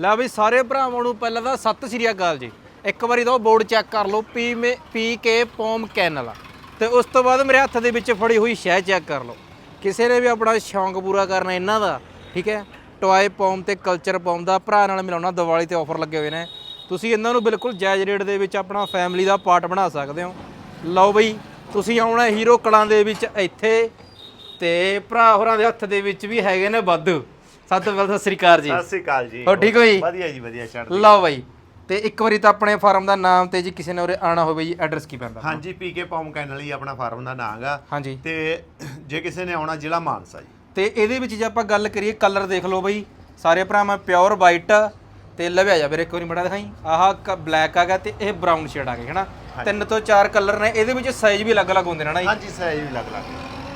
ਲੈ ਬਈ ਸਾਰੇ ਭਰਾਵਾਂ ਨੂੰ ਪਹਿਲਾਂ ਤਾਂ ਸਤਿ ਸ਼੍ਰੀ ਅਕਾਲ ਜੀ। ਇੱਕ ਵਾਰੀ ਤਾਂ ਉਹ ਬੋਰਡ ਚੈੱਕ ਕਰ ਲਓ, ਪੀ ਮੇ ਪੀ ਕੇ ਪੋਮ ਕੈਨਲ ਤੇ ਉਸ ਤੋਂ ਬਾਅਦ ਮੇਰੇ ਹੱਥ ਦੇ ਵਿੱਚ ਫੜੀ ਹੋਈ ਸ਼ੈ ਚੈੱਕ ਕਰ ਲਓ। ਕਿਸੇ ਨੇ ਵੀ ਆਪਣਾ ਸ਼ੌਂਕ ਪੂਰਾ ਕਰਨਾ ਇਹਨਾਂ ਦਾ, ਠੀਕ ਹੈ? ਟੋਏ ਪੋਮ ਤੇ ਕਲਚਰ ਪੋਮ ਦਾ ਭਰਾ ਨਾਲ ਮਿਲਾਉਣਾ, ਦੀਵਾਲੀ ਤੇ ਆਫਰ ਲੱਗੇ ਹੋਏ ਨੇ। ਤੁਸੀਂ ਇਹਨਾਂ ਨੂੰ ਬਿਲਕੁਲ ਜਾਇਜ਼ ਰੇਟ ਦੇ ਵਿੱਚ ਆਪਣਾ ਫੈਮਿਲੀ ਦਾ ਪਾਰਟ ਬਣਾ ਸਕਦੇ ਹੋ। ਲਓ ਬਈ, ਤੁਸੀਂ ਆਉਣਾ ਹੀਰੋ ਕਲਾਂ ਦੇ ਵਿੱਚ ਇੱਥੇ ਤੇ ਭਰਾ ਹੋਰਾਂ ਦੇ ਹੱਥ ਦੇ ਵਿੱਚ ਵੀ ਹੈਗੇ ਨੇ ਵਾਧੂ। ਸਤਿ ਤੋਂ ਪਹਿਲਾਂ ਸਤਿ ਸ੍ਰੀ ਅਕਾਲ ਜੀ। ਸਤਿ ਸ੍ਰੀ ਅਕਾਲ ਜੀ। ਹੋਰ ਠੀਕ ਹੋ ਜੀ? ਵਧੀਆ ਜੀ ਵਧੀਆ ਚੜ੍ਹ ਲਓ ਬਾਈ ਤੇ ਇੱਕ ਵਾਰੀ ਤਾਂ ਆਪਣੇ ਫਾਰਮ ਦਾ ਨਾਮ ਤੇ ਜੀ ਕਿਸੇ ਨੇ ਉਰੇ ਆਣਾ ਹੋਵੇ ਜੀ ਐਡਰੈਸ ਕੀ ਪੈਂਦਾ? ਹਾਂਜੀ ਪੀਕੇ ਪੌਮ ਕੈਨਲ ਹੀ ਆਪਣਾ ਫਾਰਮ ਦਾ ਨਾਮ ਹੈਗਾ। ਹਾਂਜੀ। ਤੇ ਜੇ ਕਿਸੇ ਨੇ ਆਉਣਾ ਜ਼ਿਲ੍ਹਾ ਮਾਨਸਾ ਜੀ। ਤੇ ਇਹਦੇ ਵਿੱਚ ਜੇ ਆਪਾਂ ਗੱਲ ਕਰੀਏ ਕਲਰ ਦੇਖ ਲਓ ਬਈ। ਸਾਰੇ ਭਰਾਵਾਂ ਪਿਓਰ ਵਾਈਟ ਤੇ ਲਵਿਆ ਜਾ ਵੀਰੇ ਇੱਕ ਵਾਰੀ ਬੜਾ ਦਿਖਾਈ। ਆਹ ਬਲੈਕ ਆ ਗਿਆ ਤੇ ਇਹ ਬਰਾਊਨ ਸ਼ੇਡ ਆ ਗਿਆ ਹੈਨਾ? ਤਿੰਨ ਤੋਂ ਚਾਰ ਕਲਰ ਨੇ ਇਹਦੇ ਵਿੱਚ ਸਾਈਜ਼ ਵੀ ਅਲੱਗ-ਅਲੱਗ ਹੁੰਦੇ ਨੇ ਨਾ ਜੀ? ਹਾਂਜੀ ਸਾਈਜ਼ ਵੀ ਲੱਗ ਲੱਗ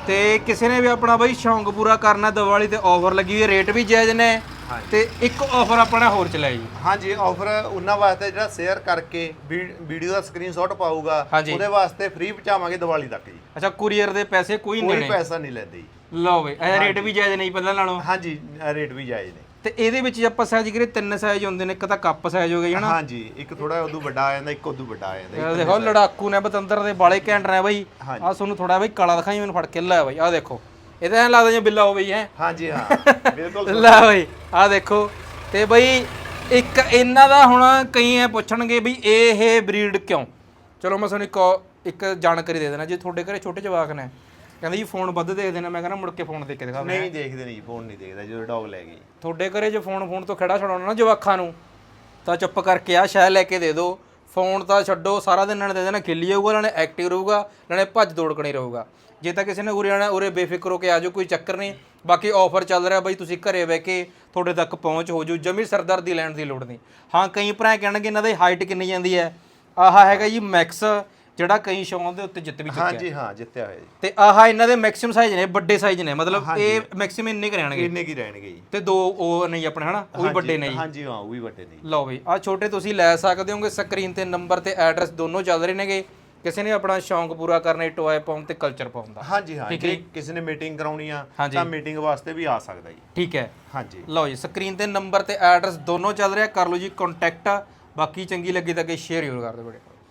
ਤੇ ਕਿਸੇ ਨੇ ਵੀ ਆਪਣਾ ਬਈ ਸ਼ੌਂਕ ਪੂਰਾ ਕਰਨਾ ਦੀਵਾਲੀ ਤੇ ਆਫਰ ਲੱਗੀ ਹੋਈ ਹੈ ਰੇਟ ਵੀ ਜਾਇਜ਼ ਨੇ ਹਾਂਜੀ। ਤੇ ਇੱਕ ਆਫਰ ਆਪਣਾ ਹੋਰ ਚਲਾਇਆ ਜੀ। ਹਾਂਜੀ ਆਫਰ ਉਹਨਾਂ ਵਾਸਤੇ ਜਿਹੜਾ ਸ਼ੇਅਰ ਕਰਕੇ ਵੀਡੀਓ ਦਾ ਸਕਰੀਨਸ਼ਾਟ ਪਾਊਗਾ ਹਾਂਜੀ। ਉਹਦੇ ਵਾਸਤੇ ਫ੍ਰੀ ਪਹੁੰਚਾਵਾਂਗੇ ਦੀਵਾਲੀ ਤੱਕ ਜੀ। ਅੱਛਾ ਕੁਰੀਅਰ ਦੇ ਪੈਸੇ ਕੋਈ ਨਹੀਂ ਕੋਈ ਪੈਸਾ ਨਹੀਂ ਲੈਂਦੇ ਜੀ। ਲਓ ਬਈ ਇਹ ਰੇਟ ਵੀ ਜਾਇਜ਼ ਨਹੀਂ ਪਹਿਲਾਂ ਨਾਲੋਂ। ਹਾਂਜੀ ਰੇਟ ਵੀ ਜਾਇਜ਼ ਨੇ। ਤੇ ਇਹਦੇ ਵਿੱਚ ਜੇ ਆਪਾਂ ਸਾਈਜ਼ ਕਰੀਏ ਤਿੰਨ ਸਾਈਜ਼ ਹੁੰਦੇ ਨੇ ਇੱਕ ਤਾਂ ਕੱਪ ਸਾਈਜ਼ ਹੋ ਗਿਆ ਹਨਾ? ਹਾਂਜੀ ਇੱਕ ਥੋੜਾ ਉਦੋਂ ਵੱਡਾ ਆ ਜਾਂਦਾ ਇੱਕ ਉਦੋਂ ਵੱਡਾ ਆ ਜਾਂਦਾ ਇਹ ਦੇਖੋ ਲੜਾਕੂ ਨੇ ਬਤੰਦਰ ਦੇ ਬਾਲੇ ਘੈਂਟ ਨੇ ਬਈ। ਆ ਤੁਹਾਨੂੰ ਥੋੜਾ ਬਈ ਕਾਲਾ ਦਿਖਾਈ ਮੈਨੂੰ ਫੜ ਕੇ ਲੈ ਬਈ ਆ ਦੇਖੋ। ਇਹਦਾ ਐਂ ਲੱਗਦਾ ਜਿਵੇਂ ਬਿੱਲਾ ਹੋਵੇ ਹੈ? ਹਾਂਜੀ ਹਾਂ ਬਿਲਕੁਲ ਲੈ ਬਈ ਆ ਦੇਖੋ। ਤੇ ਬਈ ਇੱਕ ਇਹਨਾਂ ਦਾ ਹੁਣ ਕਈ ਐ ਪੁੱਛਣਗੇ ਵੀ ਇਹ ਬਰੀਡ ਕਿਉਂ? ਚਲੋ ਮੈਂ ਤੁਹਾਨੂੰ ਇੱਕ ਇੱਕ ਜਾਣਕਾਰੀ ਦੇ ਦੇਣਾ ਜੇ ਤੁਹਾਡੇ ਘਰੇ ਛੋਟੇ ਜਵਾਕ ਨੇ ਕਹਿੰਦੇ ਜੀ ਫੋਨ ਵੱਧ ਦੇਖਦੇ ਨੇ ਮੈਂ ਕਹਿੰਦਾ ਮੁੜ ਕੇ ਫੋਨ ਦੇ ਕੇ ਦਿਖਾਓ। ਨਹੀਂ ਦੇਖਦੇ ਨਹੀਂ ਫੋਨ ਨਹੀਂ ਦੇਖਦਾ ਜਦੋਂ ਡੌਗ ਲੈ ਗਈ। ਤੁਹਾਡੇ ਘਰੇ ਜੇ ਫੋਨ ਫੋਨ ਤੋਂ ਖੜਾ ਛਡਾਉਣਾ ਨਾ ਜਵਾਖਾਂ ਨੂੰ ਤਾਂ ਚੁੱਪ ਕਰਕੇ ਆ ਸ਼ਾਇ ਲੈ ਕੇ ਦੇ ਦਿਓ। ਫੋਨ ਤਾਂ ਛੱਡੋ ਸਾਰਾ ਦਿਨ ਇਹਨਾਂ ਨੇ ਦੇ ਦੇਣਾ ਖਿੱਲੀ ਜਾਊਗਾ ਨਾਲੇ ਐਕਟਿਵ ਰਹੂਗਾ ਨਾਲੇ ਭੱਜ ਦੌੜ ਕਣੀ ਰਹੂਗਾ। ਜੇ ਤਾਂ ਕਿਸੇ ਨੇ ਉਰੇ ਆਣਾ ਉਰੇ ਬੇਫਿਕਰ ਹੋ ਕੇ ਆ ਜਾਓ ਕੋਈ ਚੱਕਰ ਨਹੀਂ। ਬਾਕੀ ਆਫਰ ਚੱਲ ਰਿਹਾ ਬਈ ਤੁਸੀਂ ਘਰੇ ਬਹਿ ਕੇ ਤੁਹਾਡੇ ਤੱਕ ਪਹੁੰਚ ਹੋ ਜੂ ਜਮੀ ਸਰਦਰਦੀ ਲੈਣ ਦੀ ਲੋੜ ਨਹੀਂ। ਹਾਂ ਕਈ ਭਰਾ ਕਹਿਣਗੇ ਇਹਨਾਂ ਦੀ ਹਾਈਟ ਕਿੰਨੀ ਜਾਂਦੀ ਹੈ? ਆਹ ਹੈਗਾ ਜੀ ਮੈਕਸ ਜਿਹੜਾ ਕਈ ਸ਼ੌਂਕ ਦੇ ਉੱਤੇ ਜਿੱਤ ਵੀ ਚੁੱਕਿਆ। ਹਾਂਜੀ ਹਾਂ ਜਿੱਤਿਆ ਹੋਇਆ ਜੀ। ਤੇ ਆਹ ਇਹਨਾਂ ਦੇ ਮੈਕਸਿਮਮ ਸਾਈਜ਼ ਨੇ ਵੱਡੇ ਸਾਈਜ਼ ਨੇ ਮਤਲਬ ਇਹ ਮੈਕਸਿਮਮ ਇੰਨੇ ਕਰਾਣਗੇ ਕਿੰਨੇ ਕੀ ਰਹਿਣਗੇ ਜੀ। ਤੇ ਦੋ ਉਹ ਨਹੀਂ ਆਪਣੇ ਹਨਾ? ਉਹ ਵੀ ਵੱਡੇ ਨੇ ਜੀ। ਹਾਂਜੀ ਹਾਂ ਉਹ ਵੀ ਵੱਡੇ ਨੇ ਜੀ। ਲਓ ਬਈ ਆ ਛੋਟੇ ਤੁਸੀਂ ਲੈ ਸਕਦੇ ਹੋਗੇ ਸਕਰੀਨ ਤੇ ਨੰਬਰ ਤੇ ਐਡਰੈਸ ਦੋਨੋਂ ਚੱਲ ਰਹੇ ਨੇਗੇ। ਕਿਸੇ ਨੇ ਆਪਣਾ ਸ਼ੌਂਕ ਪੂਰਾ ਕਰਨਾ ਟੋਏ ਪਾਉਣ ਤੇ ਕਲਚਰ ਪਾਉਣ ਦਾ। ਹਾਂਜੀ ਹਾਂ ਜੇ ਕਿਸੇ ਨੇ ਮੀਟਿੰਗ ਕਰਾਉਣੀ ਆ ਹਾਂਜੀ। ਤਾਂ ਮੀਟਿੰਗ ਵਾਸਤੇ ਵੀ ਆ ਸਕਦਾ ਜੀ। ਠੀਕ ਹੈ। ਹਾਂਜੀ। ਲਓ ਜੀ ਸਕਰੀਨ ਤੇ ਨੰਬਰ ਤੇ ਐਡਰੈਸ ਦੋਨੋਂ ਚੱਲ ਰਿਹਾ। ਕਰ ਲਓ ਜੀ ਕੰਟੈਕਟ ਬਾਕੀ ਚੰਗੀ ਲੱਗੀ ਤਾਂ ਅੱਗੇ ਸ਼ੇਅਰ ਜ਼ਰੂਰ ਕਰ ਦਿਓ ਵੀਡੀਓ।